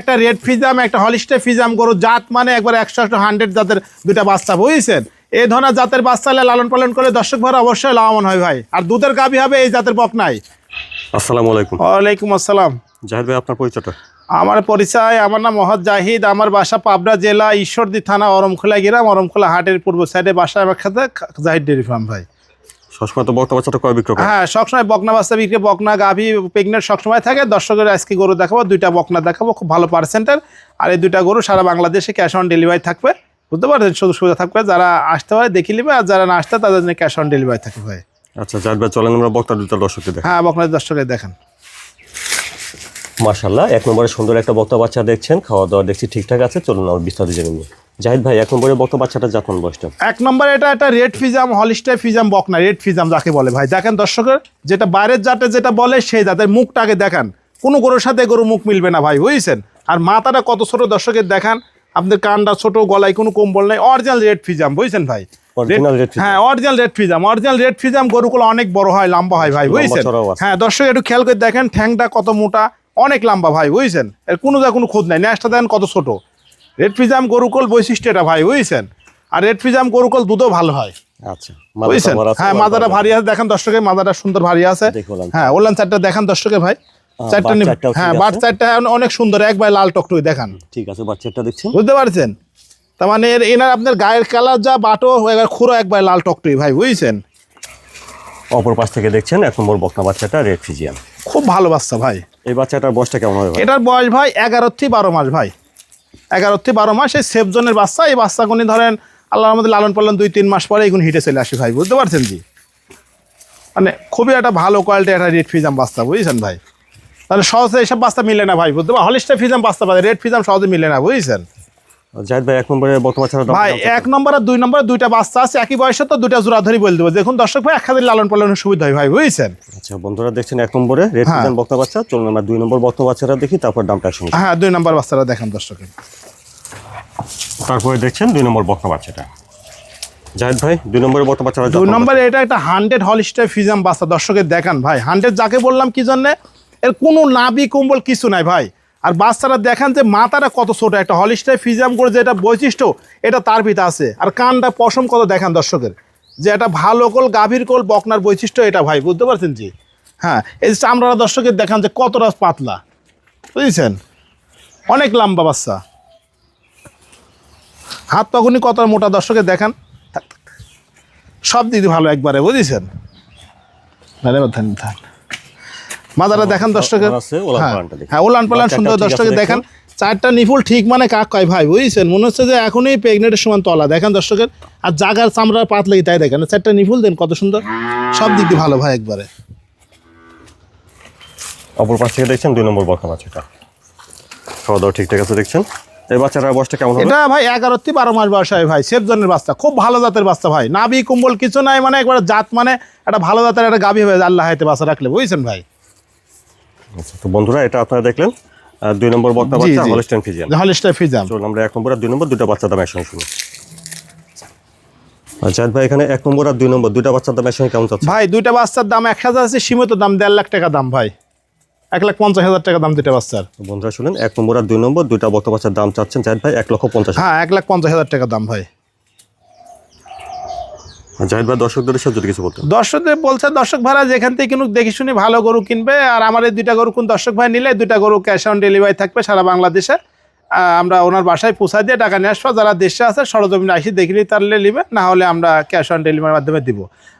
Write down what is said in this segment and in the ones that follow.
একটা রেড ফিজাম একটা হলিস্টে ফিজাম গরু জাত মানে একবার একশো একশো হান্ড্রেড জাতের দুটা বাচ্চা বুঝেছেন? এই ধরনের জাতের বাচ্চা লালন পালন করে দর্শক ভাই অবশ্যই লাভবান হয় ভাই। আর দুধের গাভী হবে এই জাতের বক নাই। আসসালামু আলাইকুম। ওয়ালাইকুম আসসালাম। জাহিদ ভাই আপনার পরিচয়টা? আমার পরিচয় আমার নাম মহৎ জাহিদ আমার বাসা পাবনা জেলা ঈশ্বরদী থানা অরমখোলা গ্রাম অরমখোলা হাটের পূর্ব সাইডে বাসা আমার খাতে জাহিদ ডেরি ফার্ম ভাই। সবসময় তো বক্তা বাচ্চাটা কয় করেন? হ্যাঁ সবসময় বকনা বাচ্চা বিক্রি বকনা গাভী প্রেগনেন্ট সবসময় থাকে। দর্শকের আজকে গরু দেখাবো দুইটা বকনা দেখাবো খুব ভালো পার্সেন্টের আর এই দুইটা গরু সারা বাংলাদেশে ক্যাশ অন ডেলিভারি থাকবে। বুঝতে পারছেন? শুধু সুবিধা থাকবে যারা আসতে পারে দেখে নেবে আর যারা না আসতে তাদের জন্য ক্যাশ অন ডেলিভারি থাকবে ভাই। আচ্ছা ভাই চলেন আমরা বক্তা দুটা দর্শককে দেখ। হ্যাঁ বকনা দর্শকের দেখেন। মার্শাল্লাহ এক নম্বরে সুন্দর একটা বক্তা বাচ্চা দেখছেন খাওয়া দাওয়া দেখছি ঠিকঠাক আছে চলুন আমরা বিস্তারিত জেনে নিই। জাহিদ ভাই এক নম্বরে বক্তা বাচ্চাটা জাতমান বয়সটা? এক নম্বরে এটা একটা রেড ফিজাম হলিস্টে ফিজাম বকনা রেড ফিজাম যাকে বলে ভাই। দেখেন দর্শকের যেটা বাইরের জাতে যেটা বলে সেই জাতের মুখটাকে দেখান। কোনো গরুর সাথে গরু মুখ মিলবে না ভাই বুঝছেন? আর মাথাটা কত ছোট দর্শকের দেখান আপনাদের কানটা ছোট গলায় কোনো কম্বল নাই অরিজিনাল রেড ফিজাম বুঝছেন ভাই? হ্যাঁ অরিজিনাল রেড ফিজাম অরিজিনাল রেড ফিজাম গরুগুলো অনেক বড় হয় লম্বা হয় ভাই বুঝছেন? হ্যাঁ দর্শক একটু খেয়াল করে দেখেন ঠ্যাংটা কত মোটা অনেক লম্বা ভাই বুঝছেন? এর কোনো যা কোনো খোঁজ নাই ন্যাসটা দেখেন কত ছোট। রেড ফিজাম গরুকল বৈশিষ্ট্য এটা ভাই বুঝছেন? আর রেড ফিজাম গরুকল দুধও ভালো হয়। আচ্ছা বুঝছেন? হ্যাঁ মাদাটা ভারী আছে দেখেন দর্শকের মাদাটা সুন্দর ভারী আছে। হ্যাঁ ওলান চারটা দেখেন দর্শকে ভাই। চারটা হ্যাঁ বাট চারটা অনেক সুন্দর একবার লাল টকটকে দেখান। ঠিক আছে বাচ্চাটা দেখছেন? বুঝতে পারছেন? তার মানে এর এনার আপনার গায়ের কালার যা বাটো একবার খুঁড়ো একবার লাল টকটই ভাই বুঝছেন? অপর পাশ থেকে দেখছেন এক নম্বর বক্তা বাচ্চাটা রেড ফিজিয়ান খুব ভালো বাচ্চা ভাই। এই বাচ্চাটার বয়সটা কেমন হবে এটার বয়স ভাই এগারো থেকে বারো মাস ভাই। এগারো থেকে বারো মাস এই সেফ জোনের বাচ্চা, এই বাচ্চাগুনি ধরেন আল্লাহর মধ্যে লালন পালন দুই, তিন মাস পরে এগুলো হিটে চলে আসি ভাই, বুঝতে পারছেন জি? মানে খুবই একটা ভালো কোয়ালিটি একটা রেড ফিজাম বাস্তা বুঝছেন ভাই? তাহলে সহজে এইসব বাস্তা মিলে না ভাই, বুঝতে পারছেন হলিস্টা ফিজাম বাস্তা পাবে রেড ফিজাম সহজে মিলে না, বুঝছেন? জাহিদ ভাই এক নম্বরে ভাই এক নম্বর দুই নম্বরে দুইটা বাচ্চা আছে একই বয়সে তো দুইটা জোড়া ধরি বলে দেবো। দেখুন দর্শক ভাই একসাথে লালন পালনের সুবিধা হয় ভাই বুঝছেন? আচ্ছা বন্ধুরা দেখছেন এক নম্বরে রেড হ্যাঁ। বক্তা বাচ্চা চলুন আমরা দুই নম্বর বক্তা দেখি তারপর দামটা শুনি। হ্যাঁ দুই নম্বর বাচ্চাটা দেখেন দর্শকের তারপরে দেখছেন দুই নম্বর বক্তা বাচ্চাটা। জাহিদ ভাই দুই নম্বরে বক্তা বাচ্চাটা দুই নম্বরে এটা একটা হান্ড্রেড হলিস্টার ফিজাম বাচ্চা দর্শকের দেখান ভাই। হান্ড্রেড যাকে বললাম কি জন্যে? এর কোনো নাবি কম্বল কিছু নাই ভাই। আর বাচ্চারা দেখান যে মাথাটা কত ছোট, একটা হলিস্টার ফিজাম করে যে এটা বৈশিষ্ট্য, এটা তার ভিতরে আছে। আর কানটা পশম কত দেখান দর্শকের, যে এটা ভালো কোল, গাভীর কোল, বকনার বৈশিষ্ট্য এটা ভাই, বুঝতে পারছেন জি? হ্যাঁ এই যে চামড়াটা দর্শকের দেখান যে কতটা পাতলা, বুঝেছেন? অনেক লম্বা বাচ্চা। হাত পাগুনি কত মোটা দর্শকের দেখান। সব দিদি ভালো একবারে, বুঝেছেন? না রে ধান ধান মাদারা দেখান দর্শকের। হ্যাঁ। হ্যাঁ ওলান পালান সুন্দর দর্শকের দেখুন। চারটা নিফুল ঠিক মানে কাক কয় ভাই বুঝছেন? মনে হচ্ছে যে এখনই প্রেগনেন্টের সমান তলা। দেখেন দর্শকের আর জাগার চামড়ার পাত লেগে তাই দেখেন। চারটা নিফুল দেন কত সুন্দর। সব দিক দিয়ে ভালো ভাই একবারে। অপর পাশ থেকে দেখছেন দুই নম্বর বক্তা বাচ্চাটা। খাওয়া দাওয়া ঠিকঠাক আছে দেখছেন? এই বাচ্চাটার বয়সটা কেমন এটা ভাই এগারো থেকে বারো মাস বয়স হয় ভাই সেফ জনের বাচ্চা খুব ভালো জাতের বাচ্চা ভাই। নাবি কুম্বল কিছু নাই মানে একবার জাত মানে একটা ভালো জাতের একটা গাভী হবে আল্লাহ হাতে বাচ্চা রাখলে বুঝছেন ভাই? আচ্ছা, তো বন্ধুরা এটা আপনারা দেখলেন দুই নম্বর বক্তা বাচ্চা। হলিস্টাইন ফিজিয়ান হলিস্টার ফিজাম চলুন আমরা এক নম্বর আর দুই নম্বর দুইটা বাচ্চার দাম একসঙ্গে শুনি। আচ্ছা ভাই এখানে এক নম্বর আর দুই নম্বর দুইটা বাচ্চার দাম একসঙ্গে কেমন চাচ্ছে? ভাই দুইটা বাচ্চার দাম এক হাজার আছে সীমিত দাম দেড় লাখ টাকা দাম ভাই। এক লাখ পঞ্চাশ হাজার টাকা দাম দুইটা বাচ্চার। বন্ধুরা শুনেন এক নম্বর আর দুই নম্বর দুইটা বক্তা বাচ্চার দাম চাচ্ছেন জাহিদ ভাই এক লক্ষ পঞ্চাশ হ্যাঁ এক লাখ পঞ্চাশ হাজার টাকা দাম ভাই। দর্শক ভাড়া যেখান থেকে কিনুক, দেখে ভালো গরু কিনবে। আর আমার এই গরু ভাই নিলে গরু ক্যাশ অন ডেলিভারি থাকবে সারা বাংলাদেশে। আমরা ওনার বাসায় দিয়ে টাকা নিয়ে আসব। যারা দেশে আছে, সরজমিনে আসি তাহলে আমরা ক্যাশ অন ডেলিভারির মাধ্যমে দিব।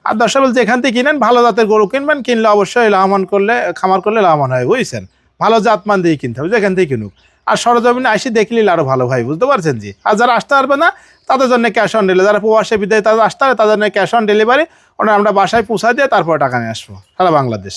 আর দর্শক থেকে কিনেন, ভালো জাতের গরু কিনবেন। কিনলে অবশ্যই লাভবান করলে, খামার করলে লাভবান হয়। বুঝছেন? ভালো জাতমান দিয়ে কিনতে হবে, যেখান থেকে কিনুক। আর সরজমিনে আসি দেখলি আরও ভালো ভাই, বুঝতে পারছেন যে আর যারা আসতে পারবে না, তাদের জন্য ক্যাশ অন ডেলিভারি যারা প্রবাসে বিদায় তাদের আসতে হবে তাদের জন্য ক্যাশ অন ডেলিভারি ওনার আমরা বাসায় পৌঁছা দিয়ে তারপরে টাকা নিয়ে আসব। সারা বাংলাদেশ।